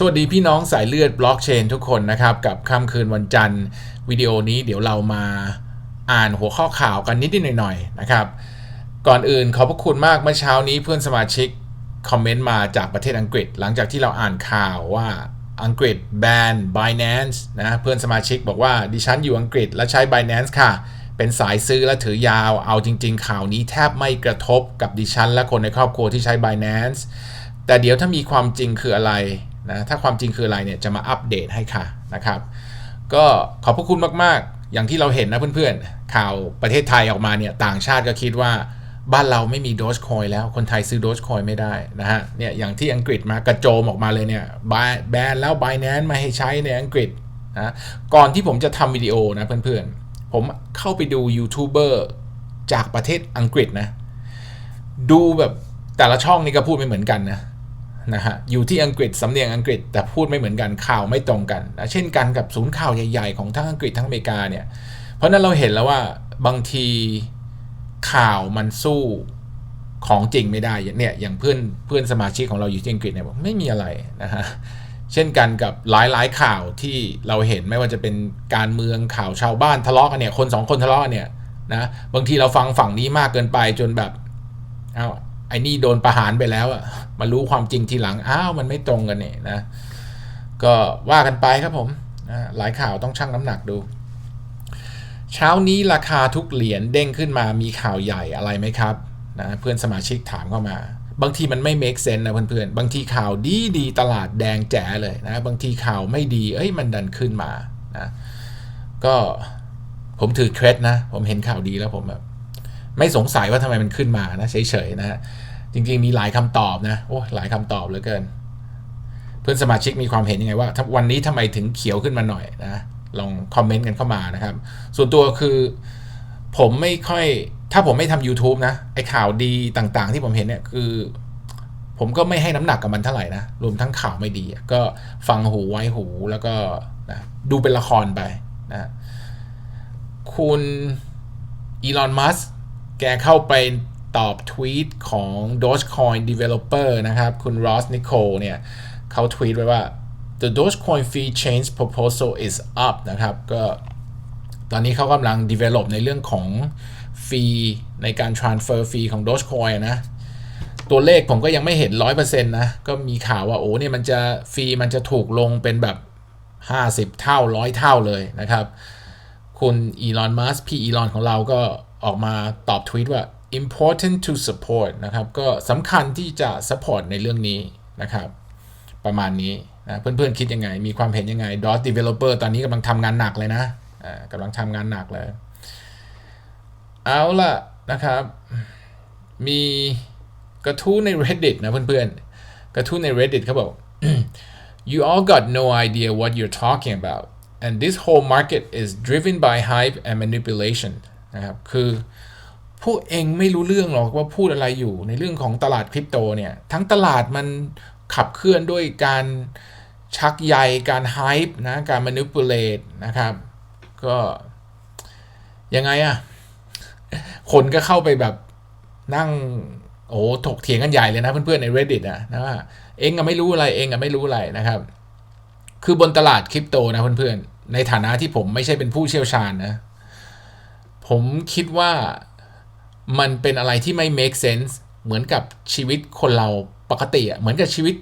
สวัสดีพี่น้องสายเลือดบล็อกเชนทุกคนนะครับ กับค่ำคืนวันจันทร์วิดีโอนี้เดี๋ยวเรามาอ่านหัวข้อข่าวกันนิดๆหน่อยๆนะครับ ก่อนอื่นขอบพระคุณมากเมื่อเช้านี้เพื่อนสมาชิกคอมเมนต์มาจากประเทศอังกฤษ หลังจากที่เราอ่านข่าวว่าอังกฤษแบน Binance นะเพื่อนสมาชิกบอกว่าดิฉันอยู่อังกฤษและใช้ Binance ค่ะ เป็นสายซื้อและถือยาว เอาจริง ๆ ข่าวนี้แทบไม่กระทบกับดิฉันและคนในครอบครัวที่ใช้ Binance แต่เดี๋ยวถ้ามีความจริงคืออะไร นะถ้าความจริงคืออะไรเนี่ยจะมาอัปเดตให้ค่ะนะครับ ก็ขอบพระคุณมากๆ อย่างที่เราเห็นนะเพื่อนๆ ข่าวประเทศไทยออกมาเนี่ยต่างชาติก็คิดว่าบ้านเราไม่มีโดชคอยแล้วคนไทยซื้อโดชคอยไม่ได้นะฮะเนี่ยอย่างที่อังกฤษมากระโจมออกมาเลยเนี่ยแบนแล้วบ n a n c e มาให้ใช้ในอังกฤษนะก่อนที่ผมจะทำวิดีโอนะเพื่อนๆ ผมเข้าไปดูยูทูบเบอร์จากประเทศอังกฤษนะ ดูแบบแต่ละช่องนี่ก็พูดไม่เหมือนกันนะ นะฮะอยู่ที่อังกฤษสำเนียงอังกฤษ แต่พูดไม่เหมือนกันข่าวไม่ตรงกันนะเช่นกันกับศูนย์ข่าวใหญ่ ๆ ของทั้งอังกฤษทั้งอเมริกาเนี่ยเพราะนั้นเราเห็นแล้วว่าบางทีข่าวมันสู้ของจริงไม่ได้เนี่ยอย่างเพื่อนเพื่อนสมาชิกของเราอยู่ที่อังกฤษเนี่ยบอกไม่มีอะไรนะฮะเช่นกันกับหลายๆข่าวที่เราเห็นไม่ว่าจะเป็นการเมืองข่าวชาวบ้านทะเลาะกันเนี่ยคนสองคนทะเลาะกันเนี่ยนะบางทีเราฟังฝั่งนี้มากเกินไปจนแบบอ้าวไอ้นี่โดนประหารไปแล้วอะ มารู้ความจริงทีหลัง อ้าว มันไม่ตรงกันเนี่ยนะ ก็ว่ากันไปครับผมนะหลายข่าวต้องชั่งน้ำหนักดู เช้านี้ราคาทุกเหรียญเด้งขึ้นมามีข่าวใหญ่อะไรไหมครับนะเพื่อนสมาชิกถามเข้ามา บางทีมันไม่ make sense นะเพื่อนๆ บางทีข่าวดีดีตลาดแดงแจ๋เลยนะ บางทีข่าวไม่ดี เอ้ยมันดันขึ้นมานะก็ผมถือเครดนะ ผมเห็นข่าวดีแล้วผมแบบไม่สงสัยว่าทำไมมันขึ้นมานะเฉยๆนะฮะ จริง ๆ มีหลายคำตอบนะโอ้หลายคำตอบเหลือเกิน เพื่อนสมาชิกมีความเห็นยังไงว่าวันนี้ทำไมถึงเขียวขึ้นมาหน่อยนะลองคอมเมนต์กันเข้ามานะครับ ส่วนตัวคือผมไม่ค่อยถ้าผมไม่ทำ YouTube นะ ไอข่าวดีต่างๆ ที่ผมเห็นเนี่ยคือ ผมก็ไม่ให้น้ำหนักกับมันเท่าไหร่นะ รวมทั้งข่าวไม่ดี ก็ฟังหูไว้หูแล้วก็นะดูเป็นละครไปนะคุณอีลอน มัสแกเข้าไป ตอบทวีตของ Dogecoin Developer นะครับ คุณ Ross Nicole เนี่ยเขาทวีตไว้ว่า the Dogecoin fee change proposal is up นะครับ ก็ตอนนี้เขากำลัง develop ในเรื่องของฟีในการ transfer ฟีของ Dogecoin นะ ตัวเลขผมก็ยังไม่เห็น 100%นะ ก็มีข่าวว่าโอ้เนี่ยมันจะฟีมันจะถูกลงเป็นแบบ 50 เท่า 100 เท่าเลยนะครับ คุณอีลอน มัสพี่อีลอนของเราก็ออกมาตอบทวีตว่า important to support นะครับ ก็สำคัญที่จะ support ในเรื่องนี้นะครับ ประมาณนี้นะเพื่อนๆคิดยังไง มีความเห็นยังไง DOS developer ตอนนี้กำลังทำงานหนักเลยนะกำลังทำงานหนักเลย เอาล่ะนะครับ มีกระทู้ใน Reddit นะเพื่อนๆ กระทู้ใน Reddit เขาบอก you all got no idea what you're talking about and this whole market is driven by hype and manipulation นะครับ คือ พวกเองไม่รู้เรื่องหรอกว่าพูดอะไรอยู่ในเรื่องของตลาดคริปโตเนี่ย ทั้งตลาดมันขับเคลื่อนด้วยการชักใยการไฮป์นะ การมานิปูเลตนะครับ ก็ยังไงอะคนก็เข้าไปแบบนั่งโอ้ถกเถียงกันใหญ่เลยนะ เพื่อนๆใน reddit อะนะว่าเองอะไม่รู้อะไรเองอะไม่รู้อะไรนะครับ คือบนตลาดคริปโตนะเพื่อนๆในฐานะที่ผมไม่ใช่เป็นผู้เชี่ยวชาญนะ ผมคิดว่า มันเป็นอะไรที่ไม่ make sense เหมือนกับชีวิตคนเราปกติอะเหมือนกับชีวิต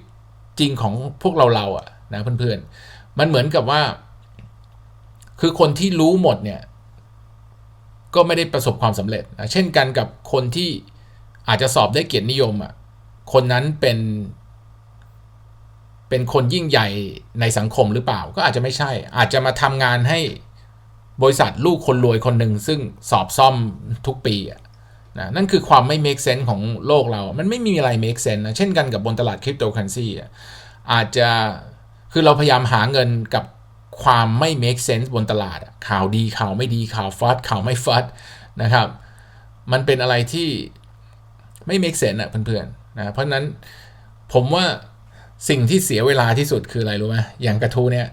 จริงของพวกเราเราอะนะเพื่อนๆ มันเหมือนกับว่า คือคนที่รู้หมดเนี่ย ก็ไม่ได้ประสบความสำเร็จนะเช่นกันกับคนที่อาจจะสอบได้เกียรตินิยมอะคนนั้นเป็นเป็นคนยิ่งใหญ่ในสังคมหรือเปล่า ก็อาจจะไม่ใช่ อาจจะมาทำงานให้บริษัทลูกคนรวยคนหนึ่งซึ่งสอบซ่อมทุกปีอะ นะนั่นคือความไม่ make sense ของโลกเรา มันไม่มีอะไร make sense นะ เช่นกันกับบนตลาดคริปโตเคอเรนซีอาจจะคือเราพยายามหาเงินกับความไม่ make sense บนตลาด ข่าวดีข่าวไม่ดีข่าวฟัดข่าวไม่ฟัดนะครับ มันเป็นอะไรที่ไม่ make sense อะเพื่อนๆนะเพราะนั้นผมว่าสิ่งที่เสียเวลาที่สุดคืออะไรรู้ไหมอย่างกระทู้เนี่ย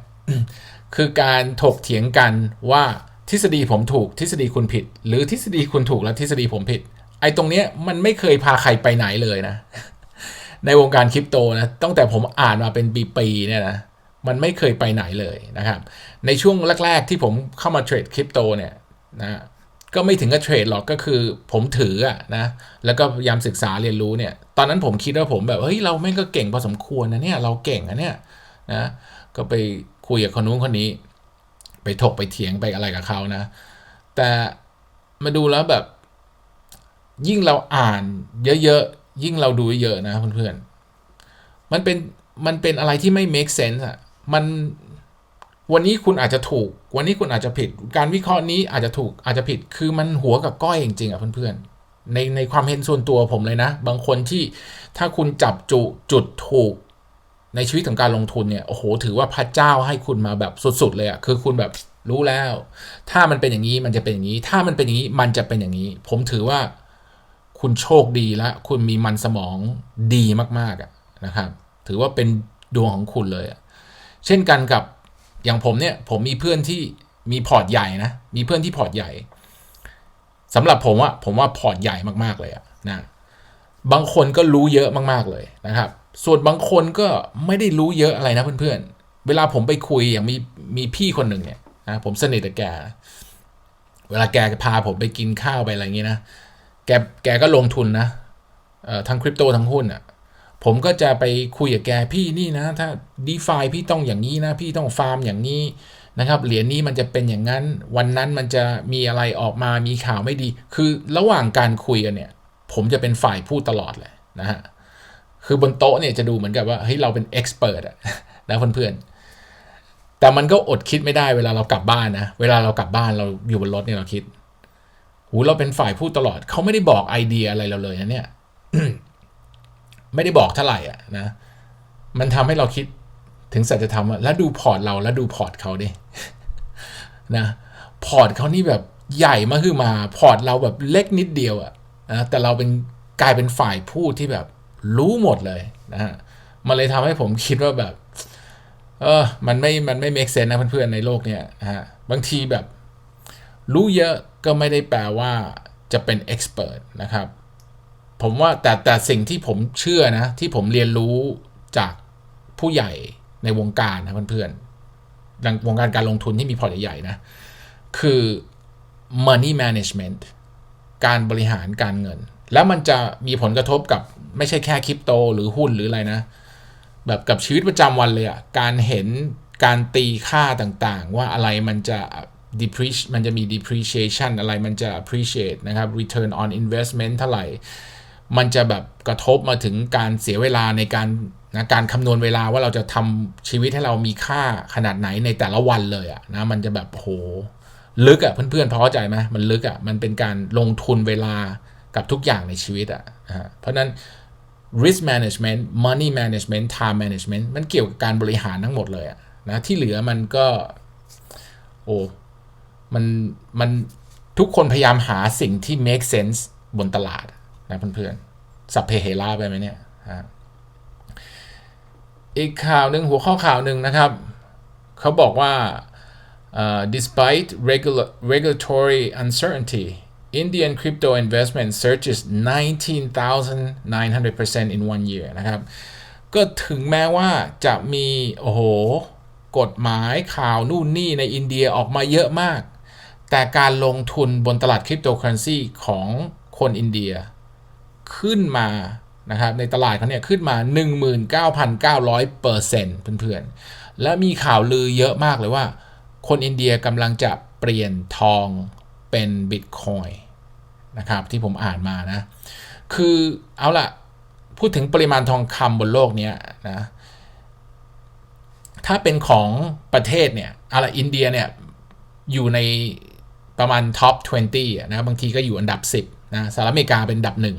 คือการถกเถียงกันว่าทฤษฎีผมถูกทฤษฎีคุณผิด หรือทฤษฎีคุณถูกแล้วทฤษฎีผมผิด อ้ตรงเนี้ยมันไม่เคยพาใครไปไหนเลยนะ ในวงการคริปโตนะตั้งแต่ผมอ่านมาเป็นปีๆเนี่ยนะมันไม่เคยไปไหนเลยนะครับ ในช่วงแรก ๆ ที่ผมเข้ามาเทรดคริปโตเนี่ยนะก็ไม่ถึงกับเทรดหรอกก็คือผมถืออะนะแล้วก็พยายามศึกษาเรียนรู้เนี่ย ตอนนั้นผมคิดว่าผมแบบเฮ้ยเราแม่งก็เก่งพอสมควรนะเนี่ยเราเก่งอะเนี่ยนะก็ไปคุยกับคนนู้นคนนี้ ไปถกไปเถียงไปอะไรกับเขานะ แต่มาดูแล้วแบบ ยิ่งเราอ่านเยอะๆ ยิ่งเราดูเยอะนะเพื่อนๆ มันเป็นมันเป็นอะไรที่ไม่ make sense อะมันวันนี้คุณอาจจะถูก วันนี้คุณอาจจะผิด การวิเคราะห์นี้อาจจะถูกอาจจะผิด คือมันหัวกับก้อยจริงๆอะเพื่อนๆ ในในความเห็นส่วนตัวผมเลยนะ บางคนที่ถ้าคุณจับจุจุดถูกในชีวิตของการลงทุนเนี่ย โอ้โห ถือว่าพระเจ้าให้คุณมาแบบสุดๆเลยอะคือคุณแบบรู้แล้ว ถ้ามันเป็นอย่างนี้มันจะเป็นอย่างนี้ ถ้ามันเป็นอย่างนี้มันจะเป็นอย่างนี้ ผมถือว่า คุณโชคดีและคุณมีมันสมองดีมากๆอะนะครับ ถือว่าเป็นดวงของคุณเลยอะเช่นกันกับอย่างผมเนี่ยผมมีเพื่อนที่มีพอร์ตใหญ่นะมีเพื่อนที่พอร์ตใหญ่สำหรับผมอะผมว่าพอร์ตใหญ่มากๆเลยอะนะบางคนก็รู้เยอะมากๆเลยนะครับ ส่วนบางคนก็ไม่ได้รู้เยอะอะไรนะเพื่อนๆ เวลาผมไปคุยอย่างมีมีพี่คนหนึ่งเนี่ยนะผมสนิทกับแก เวลาแกพาผมไปกินข้าวไปอะไรอย่างงี้นะ แกแกก็ลงทุนนะทั้งคริปโตทั้งหุ้นอะผมก็จะไปคุยกับแกพี่นี่นะ ถ้า d e f าพี่ต้องอย่างนี้นะ พี่ต้องฟาร์มอย่างนี้นะครับเหรียญนี้มันจะเป็นอย่างนั้น วันนั้นมันจะมีอะไรออกมามีข่าวไม่ดี คือระหว่างการคุยกันเนี่ย ผมจะเป็นฝ่ายพูดตลอดเลยนะฮะคือบนโต๊ะเนี่ยจะดูเหมือนกับว่าเฮ้ยเราเป็นเอ็กซ์เพรสอะนะเพื่อนๆแต่มันก็อดคิดไม่ได้เวลาเรากลับบ้านนะเวลาเรากลับบ้านเราอยู่บนรถเนี่ยเราคิด หูเราเป็นฝ่ายพูดตลอด เขาไม่ได้บอกไอเดียอะไรเราเลยนะเนี่ยไม่ได้บอกเท่าไหร่อะนะมันทำให้เราคิดถึงสัจธรรมแล้วดูพอร์ตเราแล้วดูพอร์ตเขาดินะพอร์ตเขานี่แบบใหญ่มากคือมา พอร์ตเราแบบเล็กนิดเดียวอะนะแต่เราเป็นกลายเป็นฝ่ายพูดที่แบบรู้หมดเลยนะฮะมันเลยทำให้ผมคิดว่าแบบ เออ มันไม่มันไม่ make sense นะเพื่อนๆในโลกเนี้ยนะฮะบางทีแบบ รู้เยอะก็ไม่ได้แปลว่าจะเป็น expert นะครับผมว่าแต่แต่สิ่งที่ผมเชื่อนะ ที่ผมเรียนรู้จากผู้ใหญ่ในวงการนะเพื่อนๆดังวงการการลงทุนที่มีพอร์ตใหญ่ๆนะ คือ money management การบริหารการเงิน แล้วมันจะมีผลกระทบกับไม่ใช่แค่คริปโตหรือหุ้นหรืออะไรนะ แบบกับชีวิตประจำวันเลยอะการเห็นการตีค่าต่างๆ ว่าอะไรมันจะ depreci มันจะมี depreciation อะไรมันจะ appreciate นะครับ return on investment เท่าไหร่ มันจะแบบกระทบมาถึงการเสียเวลาในการนะการคำนวณเวลาว่าเราจะทำชีวิตให้เรามีค่าขนาดไหนในแต่ละวันเลยอะนะมันจะแบบโหลึกอะเพื่อนๆพอเข้าใจไหมมันลึกอะมันเป็นการลงทุนเวลากับทุกอย่างในชีวิตอะนะเพราะนั้น risk management money management time management มันเกี่ยวกับการบริหารทั้งหมดเลยอะนะที่เหลือมันก็ โอ้ มันมันทุกคนพยายามหาสิ่งที่ make sense บนตลาดนะเพื่อนๆสัพเพเหระไปไหมเนี่ยอีกข่าวหนึ่งหัวข้อข่าวหนึ่งนะครับ เขาบอกว่า uh, despite regular, regulatory uncertainty Indian crypto investment surges 19,900% in one year นะครับ ก็ถึงแม้ว่าจะมี โอ้โห กฎหมายข่าวนู่นนี่ในอินเดียออกมาเยอะมาก แต่การลงทุนบนตลาดคริปโตเคอเรนซีของคนอินเดีย ขึ้นมานะครับในตลาดเขาเนี่ยขึ้นมา 19,900เปอร์เซ็นต์เพื่อนๆ และมีข่าวลือเยอะมากเลยว่า คนอินเดียกำลังจะเปลี่ยนทองเป็นบิตคอยนะครับที่ผมอ่านมานะ คือเอาล่ะ พูดถึงปริมาณทองคำบนโลกนี้นะถ้าเป็นของประเทศเนี่ยอาล่ะอินเดียเนี่ยอยู่ใน ประมาณท็อป 20 นะบางทีก็อยู่อันดับ 10 นะสหรัฐอเมริกาเป็นอันดับหนึ่ง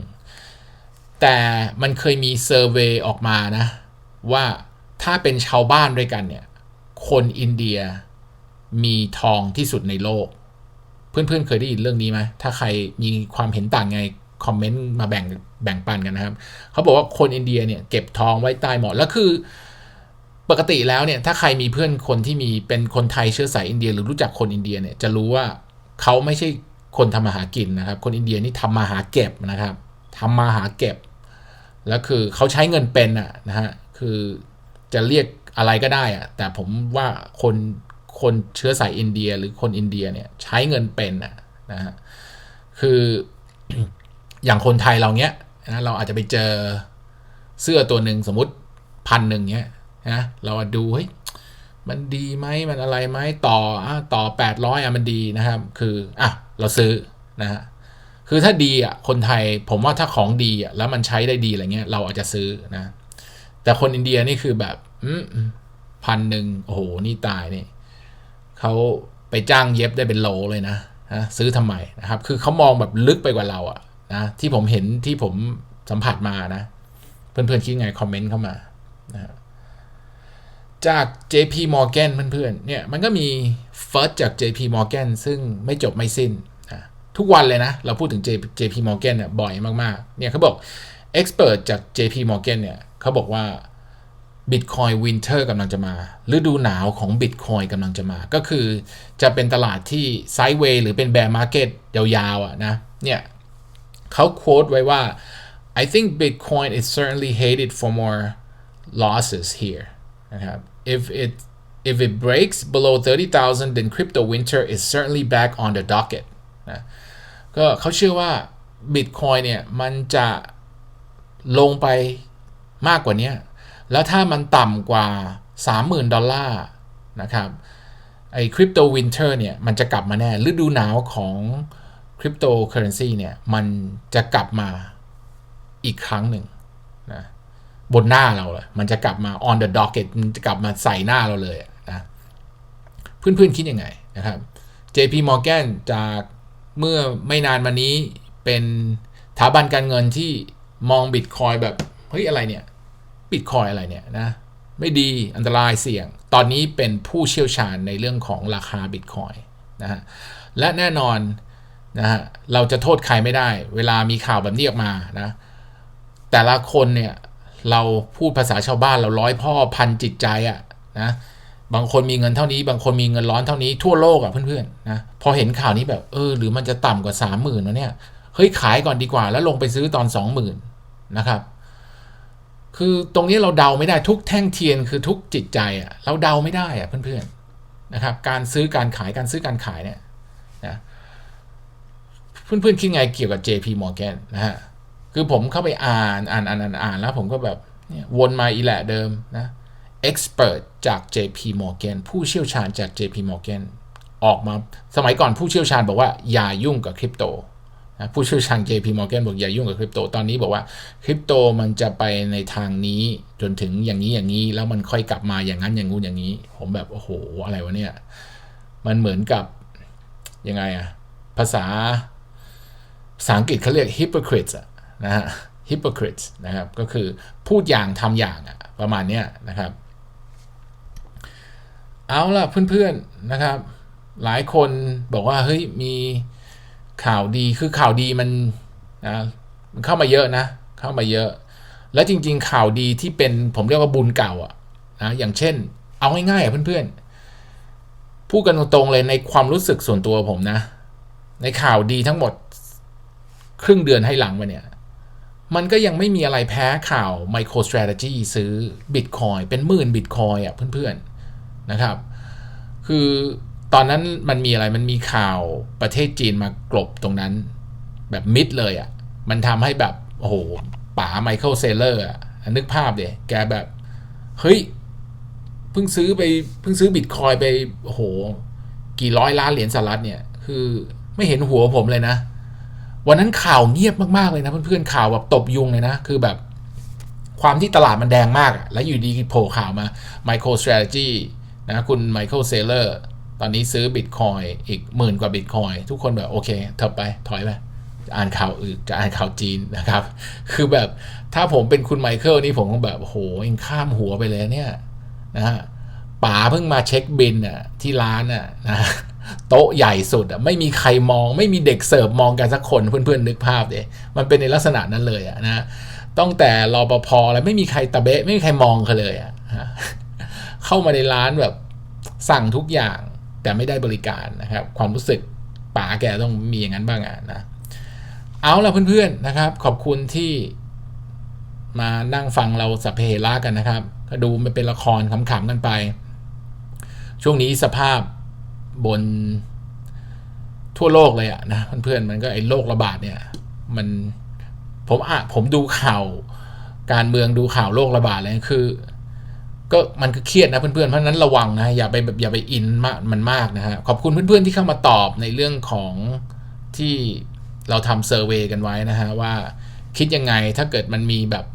แต่มันเคยมีเซอร์เวยออกมานะ ว่าถ้าเป็นชาวบ้านด้วยกันเนี่ย คนอินเดียมีทองที่สุดในโลก เพื่อนๆเคยได้ยินเรื่องนี้ไหมถ้าใครมีความเห็นต่างไงคอมเมนต์มาแบ่งแบ่งปันกันนะครับ เขาบอกว่าคนอินเดียเนี่ยเก็บทองไว้ใต้หมอนแล้วคือปกติแล้วเนี่ยถ้าใครมีเพื่อนคนที่มีเป็นคนไทยเชื้อสายอินเดีย หรือรู้จักคนอินเดียเนี่ยจะรู้ว่า เขาไม่ใช่คนทำมาหากินนะครับ คนอินเดียนี่ทำมาหาเก็บนะครับทำมาหาเก็บ แล้วคือเขาใช้เงินเป็นอะนะฮะ คือจะเรียกอะไรก็ได้อะแต่ผมว่าคนคนเชื้อสายอินเดียหรือคนอินเดียเนี่ยใช้เงินเป็นอะนะฮะ คืออย่างคนไทยเราเนี้ยนะเราอาจจะไปเจอเสื้อตัวหนึ่งสมมติพันหนึ่งเนี้ยนะเราดูเฮ้ย มันดีไหมมันอะไรไหมต่ออะต่อ 800อะมันดีนะครับ คืออะเราซื้อนะฮะคือถ้าดีอะคนไทยผมว่าถ้าของดีอะแล้วมันใช้ได้ดีอะไรเงี้ยเราอาจจะซื้อนะ แต่คนอินเดียนี่คือแบบพันหนึ่งโอ้โหนี่ตายนี่เขาไปจ้างเย็บได้เป็นโลเลยนะนะซื้อทำไมนะครับ คือเขามองแบบลึกไปกว่าเราอะนะที่ผมเห็นที่ผมสัมผัสมานะ เพื่อนๆคิดไงคอมเมนต์เข้ามานะ จาก JP Morgan เพื่อนๆเนี่ยมันก็มี First จาก JP Morgan ซึ่งไม่จบไม่สิ้นนะทุกวันเลยนะ เราพูดถึง JP Morgan เนี่ยบ่อยมากๆเนี่ยเขาบอก Expert จาก JP Morgan เนี่ยเขาบอกว่า Bitcoin Winter กำลังจะมาฤดูหนาวของ Bitcoin กำลังจะมา ก็คือจะเป็นตลาดที่ไซด์เวย์หรือเป็นแบร์มาร์เก็ตยาวๆอะนะเนี่ยเขาโค้ดไว้ว่า I think Bitcoin is certainly headed for more losses here นะครับ if it if it breaks below 30,000 then crypto winter is certainly back on the docket นะก็เขาเชื่อว่า Bitcoin เนี่ย มันจะลงไปมากกว่านี้ แล้วถ้ามันต่ำกว่า 30,000 ดอลลาร์นะครับ ไอ้คริปโตวินเทอร์เนี่ย มันจะกลับมาแน่ ฤดูหนาวของคริปโตเคอเรนซีเนี่ย มันจะกลับมาอีกครั้งหนึ่ง บนหน้าเราเลยมันจะกลับมา on the docket มันจะกลับมาใส่หน้าเราเลยนะเพื่อนๆคิดยังไงนะครับ JP Morgan จากเมื่อไม่นานมานี้เป็นสถาบันการเงินที่มองบิตคอยแบบเฮ้ยอะไรเนี่ยบิตคอยอะไรเนี่ยนะไม่ดีอันตรายเสี่ยง ตอนนี้เป็นผู้เชี่ยวชาญในเรื่องของราคาบิตคอยนะฮะและแน่นอนนะฮะเราจะโทษใครไม่ได้ เวลามีข่าวแบบนี้ออกมานะแต่ละคนเนี่ย เราพูดภาษาชาวบ้านเราร้อยพ่อพันจิตใจอะ่ะนะบางคนมีเงินเท่านี้ บางคนมีเงินร้อนเท่านี้ทั่วโลกอะ่ะเพื่อนๆนะพอเห็นข่าวนี้แบบเออหรือมันจะต่ำกว่าสามหมื่นนะเนี่ยเฮ้ยขายก่อนดีกว่า แล้วลงไปซื้อตอนสองหมื่นนะครับ คือตรงนี้เราเดาไม่ได้ทุกแท่งเทียนคือทุกจิตใจอะ่ะเราเดาไม่ได้อะ่ะเพื่อนๆนะครับ การซื้อการขายการซื้อการขายเนี่ยนะเพื่อนๆคิดไงเกี่ยวกับ JP Morgan นะฮะ คือผมเข้าไปอ่านอ่านอ่านอ่านอ่านแล้วผมก็แบบวนมาอีแหละเดิมนะ expert จาก JP Morgan ผู้เชี่ยวชาญจาก JP Morgan ออกมาสมัยก่อนผู้เชี่ยวชาญบอกว่าอย่ายุ่งกับคริปโตนะผู้เชี่ยวชาญ JP Morgan บอกอย่ายุ่งกับคริปโต ตอนนี้บอกว่าคริปโตมันจะไปในทางนี้จนถึงอย่างนี้อย่างนี้แล้วมันค่อยกลับมาอย่างนั้นอย่างงู้นอย่างนี้ ผมแบบโอ้โหอะไรวะเนี่ย มันเหมือนกับยังไงอะภาษาภาษาอังกฤษเขาเรียก hypocrites อะ นะฮะ hypocrite นะครับก็คือพูดอย่างทำอย่างอะประมาณเนี้ยนะครับ เอาล่ะเพื่อนๆนะครับ หลายคนบอกว่าเฮ้ยมีข่าวดีคือข่าวดีมันนะมันเข้ามาเยอะนะ เข้ามาเยอะ แล้วจริง ๆ ข่าวดีที่เป็นผมเรียกว่าบุญเก่าอะนะอย่างเช่น เอาง่ายๆอะเพื่อนๆพูดกันตรงๆเลยในความรู้สึกส่วนตัวผมนะ ในข่าวดีทั้งหมด ครึ่งเดือนให้หลังมาเนี่ย มันก็ยังไม่มีอะไรแพ้ข่าว MicroStrategy ซื้อ Bitcoin เป็นหมื่น Bitcoin อะเพื่อนๆนะครับ คือตอนนั้นมันมีอะไรมันมีข่าวประเทศจีนมากลบตรงนั้นแบบมิดเลยอะ่ะ มันทำให้แบบ โอ้โหป๋าไมเคิลเซเลอร์อะนึกภาพเดี๋ยแกแบบ เฮ้ย เพิ่งซื้อไปเพิ่งซื้อบิตคอยไป โอ้โห กี่ร้อยล้านเหรียญสหรัฐเนี่ย คือไม่เห็นหัวผมเลยนะ วันนั้นข่าวเงียบมากๆเลยนะเพื่อนๆข่าวแบบตบยุงเลยนะ คือแบบความที่ตลาดมันแดงมาก แล้วอยู่ดีโผล่ข่าวมา MicroStrategy นะคุณไมเคิลเซเลอร์ตอนนี้ซื้อบิตคอยอีกหมื่นกว่าบิตคอยทุกคนแบบโอเคเถอะไปถอยไปอ่านข่าวอื่นจะอ่านข่าวจีนนะครับ คือแบบถ้าผมเป็นคุณไมเคิลนี่ผมก็แบบโหเองข้ามหัวไปเลยเนี่ยนะฮะป๋าเพิ่งมาเช็คบินอะที่ร้านอะนะ โต๊ะใหญ่สุดอะไม่มีใครมองไม่มีเด็กเสิร์ฟมองกันสักคนเพื่อนๆนึกภาพเลยมันเป็นในลักษณะนั้นเลยอะนะต้องแต่รอปภแล้วไม่มีใครตะเบะไม่มีใครมองเขาเลยอะเข้ามาในร้านแบบสั่งทุกอย่างแต่ไม่ได้บริการนะครับ ความรู้สึกป๋าแกต้องมีอย่างนั้นบ้างอะนะเอาละเพื่อนๆนะครับ ขอบคุณที่มานั่งฟังเราสัพเพเหระกันนะครับ ก็ดูมันเป็นละครขำๆกันไป ช่วงนี้สภาพ บนทั่วโลกเลยอะนะเพื่อนๆมันก็ไอ้โรคระบาดเนี่ยมันผมอะผมดูข่าวการเมืองดูข่าวโรคระบาดอะไรคือ ก็มันก็เครียดนะเพื่อนๆ เพราะนั้นระวังนะอย่าไปแบบอย่าไปอินมากมันมากนะฮะขอบคุณเพื่อนๆ ที่เข้ามาตอบในเรื่องของที่เราทำเซอร์เวยกันไว้นะฮะว่าคิดยังไงถ้าเกิดมันมีแบบ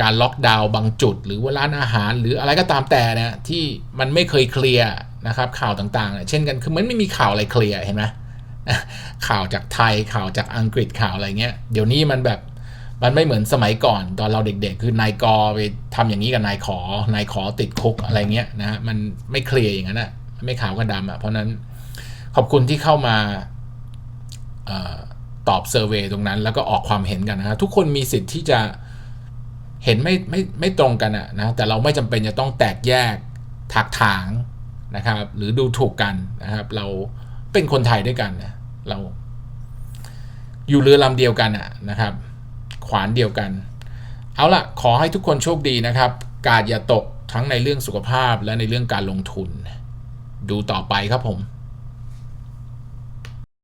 การล็อกดาวน์บางจุด หรือว่าร้านอาหาร หรืออะไรก็ตามแต่นะที่มันไม่เคยเคลียร์ นะครับข่าวต่างๆเนี่ยเช่นกันคือมันไม่มีข่าวอะไรเคลียร์เห็นไหมข่าวจากไทยข่าวจากอังกฤษข่าวอะไรเงี้ยเดี๋ยวนี้มันแบบมันไม่เหมือนสมัยก่อนตอนเราเด็กๆ คือนายกไปทำอย่างนี้กับนายขอนายขอติดคุกอะไรเงี้ยนะมันไม่เคลียร์อย่างนั้นอะไม่ขาวก็ดำอะเพราะนั้นขอบคุณที่เข้ามาออตอบเซอร์เวยตรงนั้น แล้วก็ออกความเห็นกันนะฮะทุกคนมีสิทธิ์ที่จะเห็นไม่ไม่ไม่ตรงกันอะนะแต่เราไม่จำเป็นจะต้องแตกแยกถักถาง นะครับ หรือดูถูกกันนะครับ เราเป็นคนไทยด้วยกันนะเรา อยู่เรือลำเดียวกันอะนะครับ ขวานเดียวกัน เอาล่ะ ขอให้ทุกคนโชคดีนะครับ กาดอย่าตกทั้งในเรื่องสุขภาพและในเรื่องการลงทุน ดูต่อไปครับผม